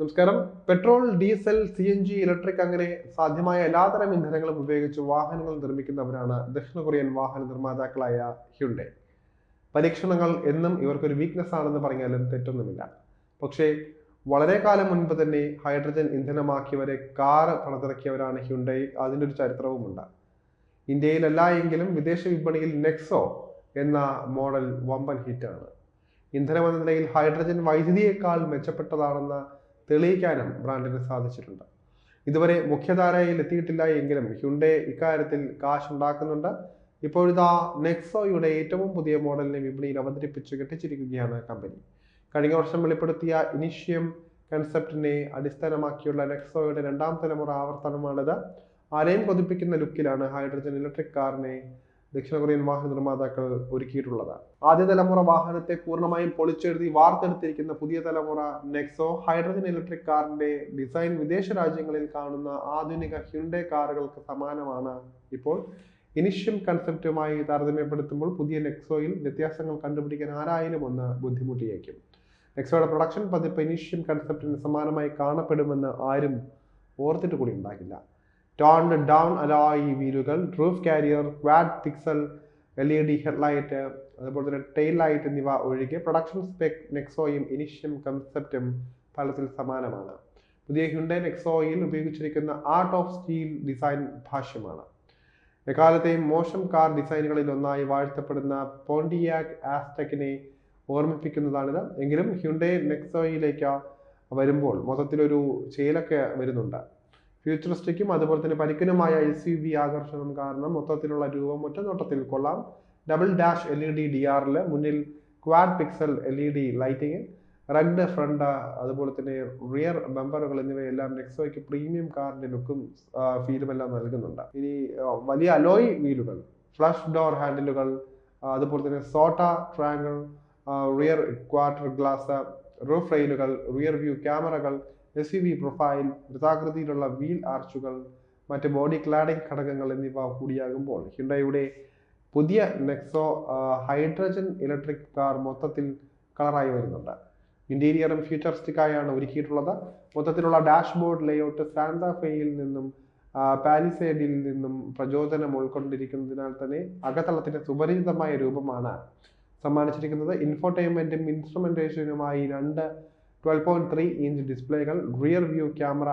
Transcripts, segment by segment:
നമസ്കാരം. Petrol diesel C N G electric അങ്ങനെ സാധ്യമായ എല്ലാതരം ഇന്ധനങ്ങളും ഉപയോഗിച്ച് വാഹനങ്ങൾ നിർമ്മിക്കുന്നവരാണ് ദക്ഷിണ കൊറിയൻ വാഹന നിർമ്മാതാക്കളായ ഹ്യുണ്ടെ. പരീക്ഷണങ്ങൾ എന്നും ഇവർക്കൊരു വീക്ക്നെസ് ആണെന്ന് പറഞ്ഞാലും തെറ്റൊന്നുമില്ല. പക്ഷേ വളരെ കാലം മുൻപ് തന്നെ ഹൈഡ്രജൻ ഇന്ധനമാക്കിയവരെ കാർ പണിതിറക്കിയവരാണ് ഹ്യുണ്ടൈ. അതിന്റെ ഒരു ചരിത്രവുമുണ്ട്. ഇന്ത്യയിലല്ല എങ്കിലും വിദേശ വിപണിയിൽ നെക്സോ എന്ന മോഡൽ വമ്പൻ ഹിറ്റാണ്. ഇന്ധനമെന്ന നിലയിൽ ഹൈഡ്രജൻ വൈദ്യുതിയേക്കാൾ മെച്ചപ്പെട്ടതാണെന്ന് തെളിയിക്കാനും ബ്രാൻഡിന് സാധിച്ചിട്ടുണ്ട്. ഇതുവരെ മുഖ്യധാരയിൽ എത്തിയിട്ടില്ല എങ്കിലും ഹ്യുണ്ടേ ഇക്കാര്യത്തിൽ കാശ് ഉണ്ടാക്കുന്നുണ്ട്. ഇപ്പോഴിതാ നെക്സോയുടെ ഏറ്റവും പുതിയ മോഡലിനെ വിപണിയിൽ അവതരിപ്പിച്ച് കെട്ടിച്ചിരിക്കുകയാണ് കമ്പനി. കഴിഞ്ഞ വർഷം വെളിപ്പെടുത്തിയ ഇനിഷ്യം കൺസെപ്റ്റിനെ അടിസ്ഥാനമാക്കിയുള്ള നെക്സോയുടെ രണ്ടാം തലമുറ ആവർത്തനമാണിത്. ആരെയും കൊതിപ്പിക്കുന്ന ലുക്കിലാണ് ഹൈഡ്രജൻ ഇലക്ട്രിക് കാറിനെ ദക്ഷിണ കൊറിയൻ വാഹന നിർമ്മാതാക്കൾ ഒരുക്കിയിട്ടുള്ളതാണ്. ആദ്യ തലമുറ വാഹനത്തെ പൂർണമായും പൊളിച്ചെഴുതി വാർത്തെടുത്തിരിക്കുന്ന പുതിയ തലമുറ നെക്സോ ഹൈഡ്രജൻ ഇലക്ട്രിക് കാറിന്റെ ഡിസൈൻ വിദേശ രാജ്യങ്ങളിൽ കാണുന്ന ആധുനിക ഹ്യുണ്ടേ കാറുകൾക്ക് സമാനമാണ് ഇപ്പോൾ. ഇനിഷ്യൽ കൺസെപ്റ്റുമായി താരതമ്യപ്പെടുത്തുമ്പോൾ പുതിയ നെക്സോയിൽ വ്യത്യാസങ്ങൾ കണ്ടുപിടിക്കാൻ ആരായാലും ഒന്ന് ബുദ്ധിമുട്ടിയേക്കും. നെക്സോയുടെ പ്രൊഡക്ഷൻ പതിപ്പ് ഇനിഷ്യൽ കൺസെപ്റ്റിന് സമാനമായി കാണപ്പെടുമെന്ന് ആരും ഓർത്തിട്ട് കൂടി ഉണ്ടാകില്ല. Toned down alloy വീലുകൾ roof carrier quad pixel L E D headlight അതുപോലെ തന്നെ ടെയിൽ ലൈറ്റ് എന്നിവ ഒഴികെ പ്രൊഡക്ഷൻ സ്പെക് നെക്സോയും ഇനിഷ്യം കൺസെപ്റ്റും ഫലത്തിൽ സമാനമാണ്. പുതിയ ഹ്യുണ്ടൈ നെക്സോയിൽ ഉപയോഗിച്ചിരിക്കുന്ന ആർട്ട് ഓഫ് സ്റ്റീൽ ഡിസൈൻ ഭാഷ്യമാണ്. എക്കാലത്തെയും മോശം കാർ ഡിസൈനുകളിൽ ഒന്നായി വാഴ്ത്തപ്പെടുന്ന പോണ്ടിയാക് ആസ്റ്റക്കിനെ ഓർമ്മിപ്പിക്കുന്നതാണിത്. എങ്കിലും ഹ്യുണ്ടൈ നെക്സോയിലേക്ക് വരുമ്പോൾ മൊത്തത്തിലൊരു ചേലൊക്കെ വരുന്നുണ്ട്. ഫ്യൂച്ചറിസ്റ്റിക്കും അതുപോലെ തന്നെ പരിക്കനുമായ എസ് യു വി ആകർഷണം കാരണം മൊത്തത്തിലുള്ള രൂപം ഒറ്റ നോട്ടത്തിൽ കൊള്ളാം double dash L E D D ആറിൽ മുന്നിൽ quad pixel L E D lighting rugged front അതുപോലെ തന്നെ റിയർ ബമ്പറുകൾ എന്നിവയെല്ലാം നെക്സോയ്ക്ക് പ്രീമിയം കാറിന്റെ ലുക്കും ഫീലും എല്ലാം നൽകുന്നുണ്ട്. ഇനി വലിയ അലോയ് വീലുകൾ ഫ്ലഷ് ഡോർ ഹാൻഡിലുകൾ അതുപോലെ തന്നെ സോട്ട ട്രാങ്കിൾ റിയർ ക്വാർട്ടർ ഗ്ലാസ് റൂഫ് റെയിലുകൾ റിയർ വ്യൂ ക്യാമറകൾ എസ് യു വി പ്രൊഫൈൽ വൃത്താകൃതിയിലുള്ള വീൽ ആർച്ചുകൾ മറ്റ് ബോഡി ക്ലാഡിംഗ് ഘടകങ്ങൾ എന്നിവ കൂടിയാകുമ്പോൾ ഹിണ്ടയുടെ പുതിയ നെക്സോ ഹൈഡ്രജൻ ഇലക്ട്രിക് കാർ മൊത്തത്തിൽ കളറായി വരുന്നുണ്ട്. ഇന്റീരിയറും ഫ്യൂച്ചറിസ്റ്റിക് ആയാണ് ഒരുക്കിയിട്ടുള്ളത്. മൊത്തത്തിലുള്ള ഡാഷ്ബോർഡ് ലേഔട്ട് സാന്താഫെയിൽ നിന്നും പാലിസേഡിൽ നിന്നും പ്രചോദനം ഉൾക്കൊണ്ടിരിക്കുന്നതിനാൽ തന്നെ അകത്തളത്തിന്റെ സുപരിചിതമായ രൂപമാണ് സമ്മാനിച്ചിരിക്കുന്നത്. ഇൻഫോർടൈൻമെന്റും ഇൻസ്ട്രുമെന്റേഷനുമായി രണ്ട് ട്വൽവ് പോയിന്റ് ത്രീ ഇഞ്ച് ഡിസ്പ്ലേകൾ റിയർ വ്യൂ ക്യാമറ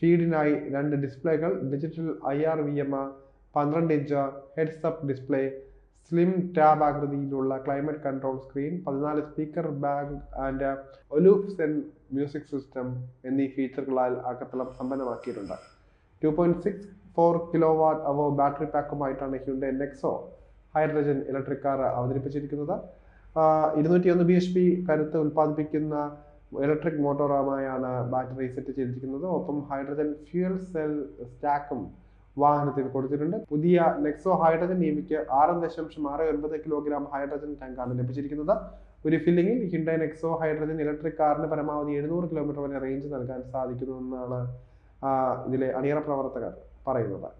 ഫീഡിനായി രണ്ട് ഡിസ്പ്ലേകൾ digital I R V M പന്ത്രണ്ട് inch heads up display slim tab ആകൃതിയിലുള്ള ക്ലൈമറ്റ് കൺട്രോൾ സ്ക്രീൻ പതിനാല് speaker Bang and Olufsen music system എന്നീ ഫീച്ചറുകളാൽ അകത്തളം സമ്പന്നമാക്കിയിട്ടുണ്ട്. Two point six four kilo watt hour battery പാക്കുമായിട്ടാണ് Hyundai Nexo hydrogen electric car അവതരിപ്പിച്ചിരിക്കുന്നത്. ഇരുന്നൂറ്റി ഒന്ന് B H P കരുത്ത് ഉൽപ്പാദിപ്പിക്കുന്ന ഇലക്ട്രിക് മോട്ടോറുമായാണ് ബാറ്ററി സെറ്റ് ചെയ്തിരിക്കുന്നത്. ഒപ്പം ഹൈഡ്രജൻ ഫ്യൂൽ സെൽ സ്റ്റാക്കും വാഹനത്തിൽ കൊടുത്തിട്ടുണ്ട്. പുതിയ നെക്സോ ഹൈഡ്രജൻ ഇവിക്ക് ആറ് ദശാംശം ആറ് ഒൻപത് കിലോഗ്രാം ഹൈഡ്രജൻ ടാങ്കാണ് ലഭിച്ചിരിക്കുന്നത്. ഒരു ഫില്ലിംഗിൽ ഹിൻഡൈ നെക്സോ ഹൈഡ്രജൻ ഇലക്ട്രിക് കാറിന് പരമാവധി എഴുന്നൂറ് കിലോമീറ്റർ വരെ റേഞ്ച് നൽകാൻ സാധിക്കുന്നുവെന്നാണ് ഇതിലെ അണിയറ പ്രവർത്തകർ പറയുന്നത്.